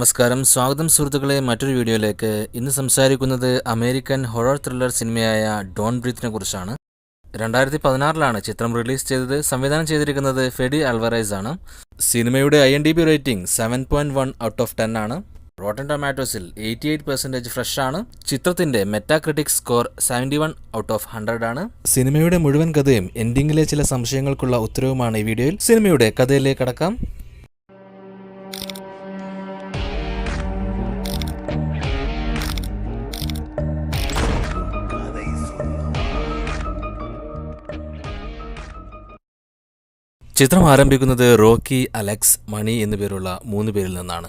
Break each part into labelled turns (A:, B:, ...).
A: നമസ്കാരം. സ്വാഗതം സുഹൃത്തുക്കളെ. മറ്റൊരു വീഡിയോയിലേക്ക്. ഇന്ന് സംസാരിക്കുന്നത് അമേരിക്കൻ ഹൊറർ ത്രില്ലർ സിനിമയായ ഡോൺ ബ്രീത്തിനെ കുറിച്ചാണ്. രണ്ടായിരത്തി പതിനാറിലാണ് ചിത്രം റിലീസ് ചെയ്തത്. സംവിധാനം ചെയ്തിരിക്കുന്നത് ഫെഡി അൽവറൈസ് ആണ്. സിനിമയുടെ I M D B rating seven point one out of ten ആണ്. റോട്ടൻ ടൊമാറ്റോസിൽ എയ്റ്റി എയ്റ്റ് പെർസെന്റേജ് ഫ്രഷ് ആണ്. ചിത്രത്തിന്റെ Metacritic score seventy one out of hundred ആണ്. സിനിമയുടെ മുഴുവൻ കഥയും എൻഡിങ്ങിലെ ചില സംശയങ്ങൾക്കുള്ള ഉത്തരവുമാണ് ഈ വീഡിയോയിൽ. സിനിമയുടെ കഥയിലേക്ക് കടക്കാം. ചിത്രം ആരംഭിക്കുന്നത് റോക്കി അലക്സ് മണി എന്നുപേരുള്ള മൂന്ന് പേരിൽ നിന്നാണ്.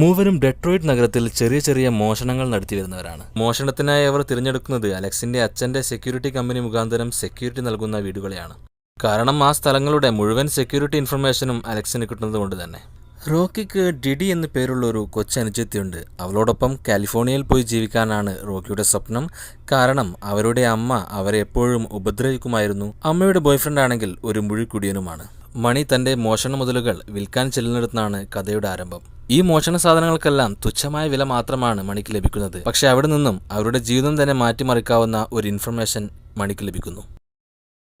A: മൂവരും ഡെട്രോയിറ്റ് നഗരത്തിൽ ചെറിയ ചെറിയ മോഷണങ്ങൾ നടത്തി വരുന്നവരാണ്. മോഷണത്തിനായി അവർ തിരഞ്ഞെടുക്കുന്നത് അലക്സിന്റെ അച്ഛന്റെ സെക്യൂരിറ്റി കമ്പനി മുഖാന്തരം സെക്യൂരിറ്റി നൽകുന്ന വീടുകളെയാണ് കാരണം ആ സ്ഥലങ്ങളുടെ മുഴുവൻ സെക്യൂരിറ്റി ഇൻഫർമേഷനും അലക്സിന് കിട്ടുന്നത് കൊണ്ട് തന്നെ. റോക്കിക്ക് ഡിഡി എന്ന് പേരുള്ള ഒരു കൊച്ചനുജത്തിയുണ്ട് അവളോടൊപ്പം കാലിഫോർണിയയിൽ പോയി ജീവിക്കാനാണ് റോക്കിയുടെ സ്വപ്നം. കാരണം അവരുടെ അമ്മ അവരെ എപ്പോഴും ഉപദ്രവിക്കുമായിരുന്നു. അമ്മയുടെ ബോയ്ഫ്രണ്ട് ആണെങ്കിൽ ഒരു മുഴിക്കുടിയനുമാണ്. മണി തന്റെ മോഷണ മുതലുകൾ വിൽക്കാൻ ചെല്ലുന്നിടത്താണ് കഥയുടെ ആരംഭം. ഈ മോഷണ സാധനങ്ങൾക്കെല്ലാം തുച്ഛമായ വില മാത്രമാണ് മണിക്ക് ലഭിക്കുന്നത്. പക്ഷെ അവിടെ നിന്നും അവരുടെ ജീവിതം തന്നെ മാറ്റിമറിക്കാവുന്ന ഒരു ഇൻഫർമേഷൻ മണിക്ക് ലഭിക്കുന്നു.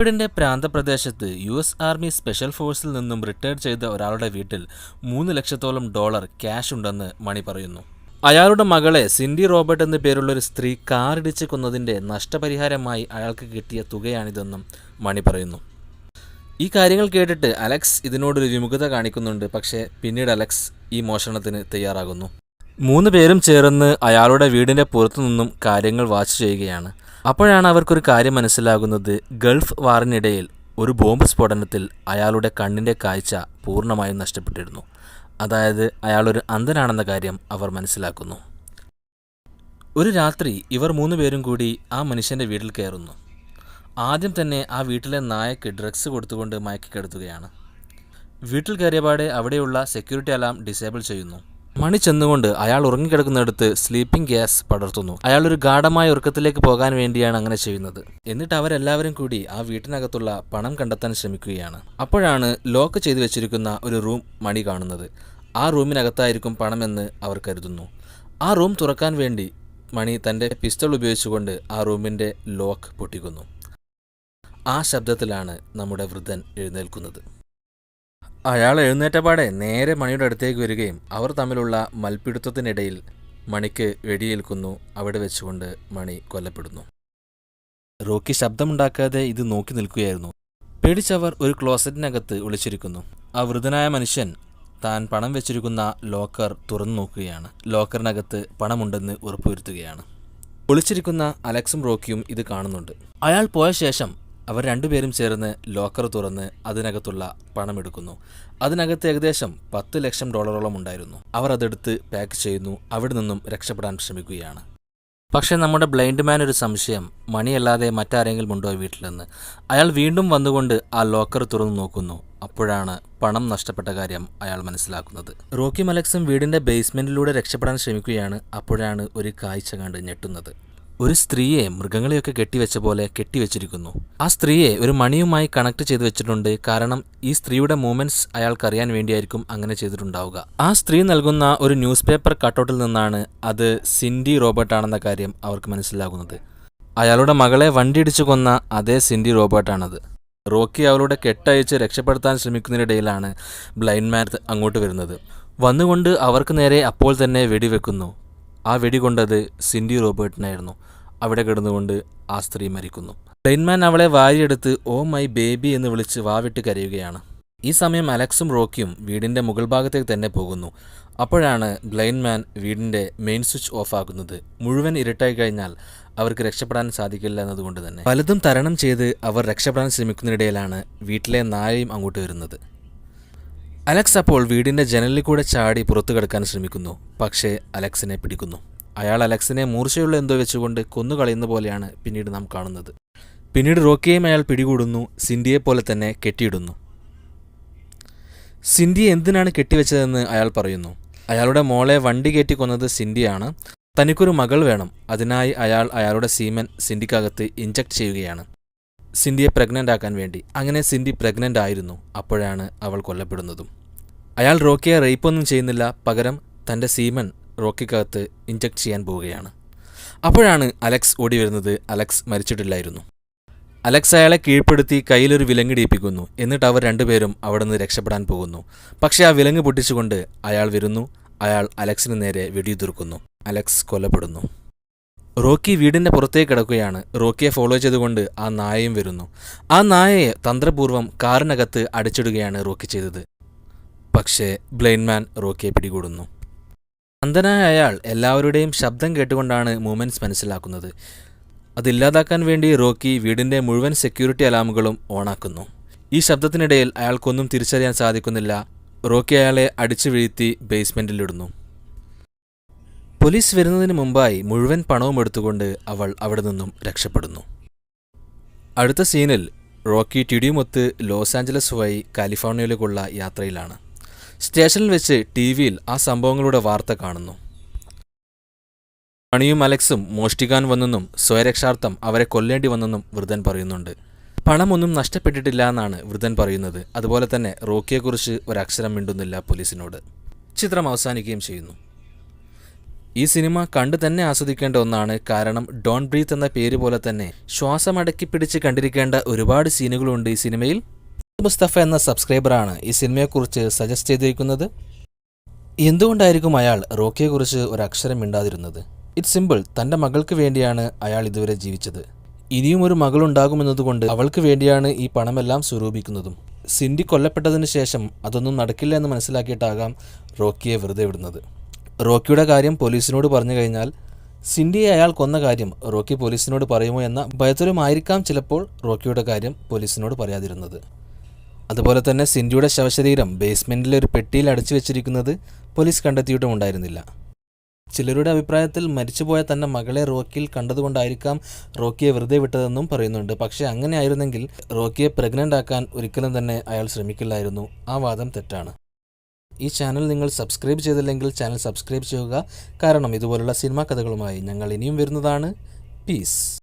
A: വീടിന്റെ പ്രാന്തപ്രദേശത്ത് യു എസ് ആർമി സ്പെഷ്യൽ ഫോഴ്സിൽ നിന്നും റിട്ടയർ ചെയ്ത ഒരാളുടെ വീട്ടിൽ മൂന്ന് ലക്ഷത്തോളം ഡോളർ ക്യാഷ് ഉണ്ടെന്ന് മണി പറയുന്നു. അയാളുടെ മകളെ സിൻഡി റോബർട്ട് എന്ന പേരുള്ള ഒരു സ്ത്രീ കാറിടിച്ച് കൊന്നതിന്റെ നഷ്ടപരിഹാരമായി അയാൾക്ക് കിട്ടിയ തുകയാണിതെന്നും മണി പറയുന്നു. ഈ കാര്യങ്ങൾ കേട്ടിട്ട് അലക്സ് ഇതിനോടൊരു വിമുഖത കാണിക്കുന്നുണ്ട്. പക്ഷേ പിന്നീട് അലക്സ് ഈ മോഷണത്തിന് തയ്യാറാകുന്നു. മൂന്ന് പേരും ചേർന്ന് അയാളുടെ വീടിന്റെ പുറത്തു നിന്നും കാര്യങ്ങൾ വാച്ച് ചെയ്യുകയാണ്. അപ്പോഴാണ് അവർക്കൊരു കാര്യം മനസ്സിലാകുന്നത്. ഗൾഫ് വാറിനിടയിൽ ഒരു ബോംബ് സ്ഫോടനത്തിൽ അയാളുടെ കണ്ണിന്റെ കാഴ്ച പൂർണമായും നഷ്ടപ്പെട്ടിരുന്നു. അതായത് അയാളൊരു അന്ധനാണെന്ന കാര്യം അവർ മനസ്സിലാക്കുന്നു. ഒരു രാത്രി ഇവർ മൂന്ന് പേരും കൂടി ആ മനുഷ്യന്റെ വീട്ടിൽ കയറുന്നു. ആദ്യം തന്നെ ആ വീട്ടിലെ നായക്ക് ഡ്രഗ്സ് കൊടുത്തുകൊണ്ട് മയക്കിക്കെടുത്തുകയാണ് വീട്ടിൽ കയറിയപാടെ അവിടെയുള്ള സെക്യൂരിറ്റി അലാം ഡിസേബിൾ ചെയ്യുന്നു. മണി ചെന്നുകൊണ്ട് അയാൾ ഉറങ്ങിക്കിടക്കുന്നിടത്ത് സ്ലീപ്പിംഗ് ഗ്യാസ് പടർത്തുന്നു. അയാൾ ഒരു ഗാഠമായ ഉറക്കത്തിലേക്ക് പോകാൻ വേണ്ടിയാണ് അങ്ങനെ ചെയ്യുന്നത്. എന്നിട്ട് അവരെല്ലാവരും കൂടി ആ വീട്ടിനകത്തുള്ള പണം കണ്ടെത്താൻ ശ്രമിക്കുകയാണ്. അപ്പോഴാണ് ലോക്ക് ചെയ്തു വെച്ചിരിക്കുന്ന ഒരു റൂം മണി കാണുന്നത്. ആ റൂമിനകത്തായിരിക്കും പണമെന്ന് അവർ കരുതുന്നു. ആ റൂം തുറക്കാൻ വേണ്ടി മണി തന്റെ പിസ്റ്റൾ ഉപയോഗിച്ചുകൊണ്ട് ആ റൂമിന്റെ ലോക്ക് പൊട്ടിക്കുന്നു. ആ ശബ്ദത്തിലാണ് നമ്മുടെ വൃദ്ധൻ എഴുന്നേൽക്കുന്നത്. അയാൾ എഴുന്നേറ്റപാടെ നേരെ മണിയുടെ അടുത്തേക്ക് വരികയും അവർ തമ്മിലുള്ള മൽപ്പിടുത്തത്തിനിടയിൽ മണിക്ക് വെടിയേൽക്കുന്നു. അവിടെ വെച്ചുകൊണ്ട് മണി കൊല്ലപ്പെടുന്നു. റോക്കി ശബ്ദമുണ്ടാക്കാതെ ഇത് നോക്കി നിൽക്കുകയായിരുന്നു. പേടിച്ചവർ ഒരു ക്ലോസറ്റിനകത്ത് ഒളിച്ചിരിക്കുന്നു. ആ വൃദ്ധനായ മനുഷ്യൻ താൻ പണം വെച്ചിരിക്കുന്ന ലോക്കർ തുറന്നു നോക്കുകയാണ്. ലോക്കറിനകത്ത് പണമുണ്ടെന്ന് ഉറപ്പുവരുത്തുകയാണ്. ഒളിച്ചിരിക്കുന്ന അലക്സും റോക്കിയും ഇത് കാണുന്നുണ്ട്. അയാൾ പോയ ശേഷം അവർ രണ്ടുപേരും ചേർന്ന് ലോക്കർ തുറന്ന് അതിനകത്തുള്ള പണമെടുക്കുന്നു അതിനകത്ത് ഏകദേശം പത്ത് ലക്ഷം ഡോളറോളം ഉണ്ടായിരുന്നു. അവർ അതെടുത്ത് പാക്ക് ചെയ്യുന്നു. അവിടെ നിന്നും രക്ഷപ്പെടാൻ ശ്രമിക്കുകയാണ്. പക്ഷേ നമ്മുടെ ബ്ലൈൻഡ് മാൻ ഒരു സംശയം. മണിയല്ലാതെ മറ്റാരെങ്കിലും ഉണ്ടോ വീട്ടിലെന്ന്. അയാൾ വീണ്ടും വന്നുകൊണ്ട് ആ ലോക്കർ തുറന്നു നോക്കുന്നു. അപ്പോഴാണ് പണം നഷ്ടപ്പെട്ട കാര്യം അയാൾ മനസ്സിലാക്കുന്നത്. റോക്കി മലക്സും വീടിന്റെ ബേസ്മെന്റിലൂടെ രക്ഷപ്പെടാൻ ശ്രമിക്കുകയാണ്. അപ്പോഴാണ് ഒരു കാഴ്ച കണ്ട് ഞെട്ടുന്നത്. ഒരു സ്ത്രീയെ മൃഗങ്ങളെയൊക്കെ കെട്ടിവെച്ച പോലെ കെട്ടിവെച്ചിരിക്കുന്നു. ആ സ്ത്രീയെ ഒരു മണിയുമായി കണക്ട് ചെയ്തു വെച്ചിട്ടുണ്ട്. കാരണം ഈ സ്ത്രീയുടെ മൂവ്മെന്റ്സ് അയാൾക്കറിയാൻ വേണ്ടിയായിരിക്കും അങ്ങനെ ചെയ്തിട്ടുണ്ടാവുക. ആ സ്ത്രീ നൽകുന്ന ഒരു ന്യൂസ് പേപ്പർ കട്ടൗട്ടിൽ നിന്നാണ് അത് സിൻഡി റോബർട്ട് ആണെന്ന കാര്യം അവർക്ക് മനസ്സിലാകുന്നത്. അയാളുടെ മകളെ വണ്ടിയിടിച്ചു കൊന്ന അതേ സിൻഡി റോബർട്ടാണത്. റോക്കി അവളുടെ കെട്ടയച്ച് രക്ഷപ്പെടുത്താൻ ശ്രമിക്കുന്നതിനിടയിലാണ് ബ്ലൈൻഡ് മാൻ അങ്ങോട്ട് വരുന്നത്. വന്നുകൊണ്ട് അവർക്ക് നേരെ അപ്പോൾ തന്നെ വെടിവെക്കുന്നു. ആ വെടികൊണ്ടത് സിൻഡി റോബർട്ടിനായിരുന്നു. അവിടെ കിടന്നുകൊണ്ട് ആ സ്ത്രീ മരിക്കുന്നു. ബ്ലൈൻമാൻ അവളെ വാരിയെടുത്ത് ഓ മൈ ബേബി എന്ന് വിളിച്ച് വാവിട്ട് കരയുകയാണ്. ഈ സമയം അലക്സും റോക്കിയും വീടിന്റെ മുകൾ ഭാഗത്തേക്ക് തന്നെ പോകുന്നു. അപ്പോഴാണ് ബ്ലൈൻമാൻ വീടിന്റെ മെയിൻ സ്വിച്ച് ഓഫ് ആക്കുന്നത് മുഴുവൻ ഇരുട്ടായി കഴിഞ്ഞാൽ അവർക്ക് രക്ഷപ്പെടാൻ സാധിക്കില്ല എന്നതുകൊണ്ട് തന്നെ. പലതും തരണം ചെയ്ത് അവർ രക്ഷപ്പെടാൻ ശ്രമിക്കുന്നതിനിടയിലാണ് വീട്ടിലെ നായയും അങ്ങോട്ട് വരുന്നത്. അലക്സ് അപ്പോൾ വീടിന്റെ ജനലിൽ കൂടെ ചാടി പുറത്തു കിടക്കാൻ ശ്രമിക്കുന്നു. പക്ഷേ അലക്സിനെ പിടിക്കുന്നു. അയാൾ അലക്സിനെ മൂർച്ചയുള്ള എന്തോ വെച്ചുകൊണ്ട് കൊന്നുകളയുന്ന പോലെയാണ് പിന്നീട് നാം കാണുന്നത്. പിന്നീട് റോക്കിയെയും അയാൾ പിടികൂടുന്നു. സിൻഡിയെ പോലെ തന്നെ കെട്ടിയിടുന്നു. സിൻഡിയെ എന്തിനാണ് കെട്ടിവെച്ചതെന്ന് അയാൾ പറയുന്നു. അയാളുടെ മോളെ വണ്ടി കയറ്റി കൊന്നത് സിൻഡിയാണ് തനിക്കൊരു മകൾ വേണം. അതിനായി അയാൾ അയാളുടെ സീമൻ സിൻഡിക്കകത്ത് ഇഞ്ചക്ട് ചെയ്യുകയാണ്. സിൻഡിയെ പ്രഗ്നന്റ് ആക്കാൻ വേണ്ടി. അങ്ങനെ സിന്ധി പ്രഗ്നന്റ് ആയിരുന്നു. അപ്പോഴാണ് അവൾ കൊല്ലപ്പെടുന്നതും. അയാൾ റോക്കിയെ റേപ്പൊന്നും ചെയ്യുന്നില്ല. പകരം തന്റെ സീമൻ റോക്കിക്കകത്ത് ഇൻജക്ട് ചെയ്യാൻ പോവുകയാണ്. അപ്പോഴാണ് അലക്സ് ഓടി വരുന്നത്. അലക്സ് മരിച്ചിട്ടില്ലായിരുന്നു. അലക്സ് അയാളെ കീഴ്പ്പെടുത്തി കയ്യിലൊരു വിലങ്ങിടിയിപ്പിക്കുന്നു എന്നിട്ട് അവർ രണ്ടുപേരും അവിടെ നിന്ന് രക്ഷപ്പെടാൻ പോകുന്നു. പക്ഷേ ആ വിലങ്ങ് പൊട്ടിച്ചുകൊണ്ട് അയാൾ വരുന്നു. അയാൾ അലക്സിന് നേരെ വെടിയുതിർക്കുന്നു. അലക്സ് കൊല്ലപ്പെടുന്നു. റോക്കി വീടിന്റെ പുറത്തേക്ക് കിടക്കുകയാണ്. റോക്കിയെ ഫോളോ ചെയ്തുകൊണ്ട് ആ നായയും വരുന്നു. ആ നായയെ തന്ത്രപൂർവം കാറിനകത്ത് അടിച്ചിടുകയാണ് റോക്കി ചെയ്തത്. പക്ഷേ ബ്ലെയിൻമാൻ റോക്കിയെ പിടികൂടുന്നു. അന്ധനായ അയാൾ എല്ലാവരുടെയും ശബ്ദം കേട്ടുകൊണ്ടാണ് മൂമെൻസ് മനസ്സിലാക്കുന്നത്. അതില്ലാതാക്കാൻ വേണ്ടി റോക്കി വീടിന്റെ മുഴുവൻ സെക്യൂരിറ്റി അലാമുകളും ഓണാക്കുന്നു. ഈ ശബ്ദത്തിനിടയിൽ അയാൾക്കൊന്നും തിരിച്ചറിയാൻ സാധിക്കുന്നില്ല. റോക്കി അയാളെ അടിച്ചു വീഴ്ത്തി ബേസ്മെന്റിലിടുന്നു പോലീസ് വരുന്നതിന് മുമ്പായി മുഴുവൻ പണവും എടുത്തുകൊണ്ട് അവൾ അവിടെ നിന്നും രക്ഷപ്പെടുന്നു. അടുത്ത സീനിൽ റോക്കി ടിഡിയുമൊത്ത് ലോസ് ആഞ്ചലസ് വഴി കാലിഫോർണിയയിലേക്കുള്ള യാത്രയിലാണ്. സ്റ്റേഷനിൽ വെച്ച് ടി വിയിൽ ആ സംഭവങ്ങളുടെ വാർത്ത കാണുന്നു. പണിയും അലക്സും മോഷ്ടിക്കാൻ വന്നെന്നും സ്വയരക്ഷാർത്ഥം അവരെ കൊല്ലേണ്ടി വന്നെന്നും വൃദ്ധൻ പറയുന്നുണ്ട്. പണമൊന്നും നഷ്ടപ്പെട്ടിട്ടില്ല എന്നാണ് വൃദ്ധൻ പറയുന്നത്. അതുപോലെ തന്നെ റോക്കിയെക്കുറിച്ച് ഒരക്ഷരം മിണ്ടുന്നില്ല പോലീസിനോട്. ചിത്രം അവസാനിക്കുകയും ചെയ്യുന്നു. ഈ സിനിമ കണ്ടു തന്നെ ആസ്വദിക്കേണ്ട ഒന്നാണ് കാരണം ഡോൺ ബ്രീത്ത് എന്ന പേര് പോലെ തന്നെ ശ്വാസമടക്കി പിടിച്ച് കണ്ടിരിക്കേണ്ട ഒരുപാട് സീനുകളുണ്ട് ഈ സിനിമയിൽ. മുസ്തഫ എന്ന സബ്സ്ക്രൈബറാണ് ഈ സിനിമയെക്കുറിച്ച് സജസ്റ്റ് ചെയ്തിരിക്കുന്നത്. എന്തുകൊണ്ടായിരിക്കും അയാൾ റോക്കിയെക്കുറിച്ച് ഒരു അക്ഷരം മിണ്ടാതിരുന്നത്? ഇറ്റ്സ് സിമ്പിൾ തന്റെ മകൾക്ക് വേണ്ടിയാണ് അയാൾ ഇതുവരെ ജീവിച്ചത്. ഇനിയും ഒരു മകളുണ്ടാകുമെന്നതുകൊണ്ട് അവൾക്ക് വേണ്ടിയാണ് ഈ പണമെല്ലാം സ്വരൂപിക്കുന്നതും. സിൻഡി കൊല്ലപ്പെട്ടതിന് ശേഷം അതൊന്നും നടക്കില്ല എന്ന് മനസ്സിലാക്കിയിട്ടാകാം റോക്കിയെ വെറുതെ വിടുന്നത്. റോക്കിയുടെ കാര്യം പോലീസിനോട് പറഞ്ഞു കഴിഞ്ഞാൽ സിൻഡിയെ അയാൾ കൊന്ന കാര്യം റോക്കി പോലീസിനോട് പറയുമോ എന്ന ഭയത്തിലുമായിരിക്കാം ചിലപ്പോൾ റോക്കിയുടെ കാര്യം പോലീസിനോട് പറയാതിരുന്നത്. അതുപോലെ തന്നെ സിൻഡിയുടെ ശവശരീരം ബേസ്മെന്റിലെ ഒരു പെട്ടിയിൽ അടച്ചു വെച്ചിരിക്കുന്നത് പോലീസ് കണ്ടെത്തിയിട്ടും ഉണ്ടായിരുന്നില്ല ചിലരുടെ അഭിപ്രായത്തിൽ മരിച്ചുപോയ തന്റെ മകളെ റോക്കിയിൽ കണ്ടതുകൊണ്ടായിരിക്കാം റോക്കിയെ വെറുതെ വിട്ടതെന്നും പറയുന്നുണ്ട്. പക്ഷേ അങ്ങനെ ആയിരുന്നെങ്കിൽ റോക്കിയെ പ്രഗ്നന്റ് ആക്കാൻ ഒരിക്കലും തന്നെ അയാൾ ശ്രമിക്കില്ലായിരുന്നു. ആ വാദം തെറ്റാണ്. ഈ ചാനൽ നിങ്ങൾ സബ്സ്ക്രൈബ് ചെയ്തില്ലെങ്കിൽ ചാനൽ സബ്സ്ക്രൈബ് ചെയ്യുക. കാരണം ഇതുപോലുള്ള സിനിമാ കഥകളുമായി ഞങ്ങൾ ഇനിയും വരുന്നതാണ്. പീസ്